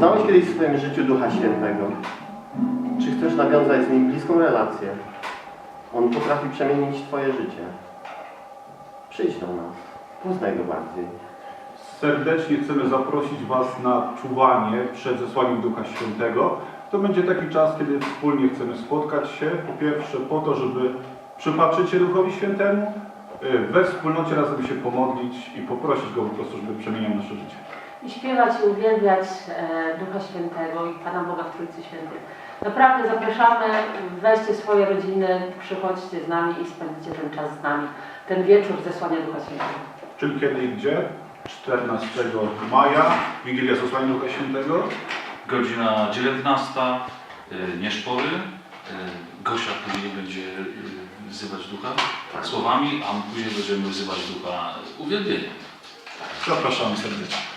Poznałeś kiedyś w swoim życiu Ducha Świętego? Czy chcesz nawiązać z Nim bliską relację? On potrafi przemienić Twoje życie. Przyjdź do nas, poznaj Go bardziej. Serdecznie chcemy zaprosić Was na czuwanie przed zesłaniem Ducha Świętego. To będzie taki czas, kiedy wspólnie chcemy spotkać się. Po pierwsze po to, żeby przypatrzyć się Duchowi Świętemu, y, we wspólnocie razem się pomodlić i poprosić Go po prostu, żeby przemieniał nasze życie. I śpiewać i uwielbiać e, Ducha Świętego i Pana Boga w Trójcy Świętej. Naprawdę zapraszamy, weźcie swoje rodziny, przychodźcie z nami i spędźcie ten czas z nami. Ten wieczór zesłania Ducha Świętego. Czyli kiedy i gdzie? 14 maja, Wigilia Zesłania Ducha Świętego. Godzina 19, y, nieszpory. Y, Gosia później będzie y, wzywać ducha słowami, a później będziemy wzywać ducha uwielbieniem. Zapraszamy serdecznie.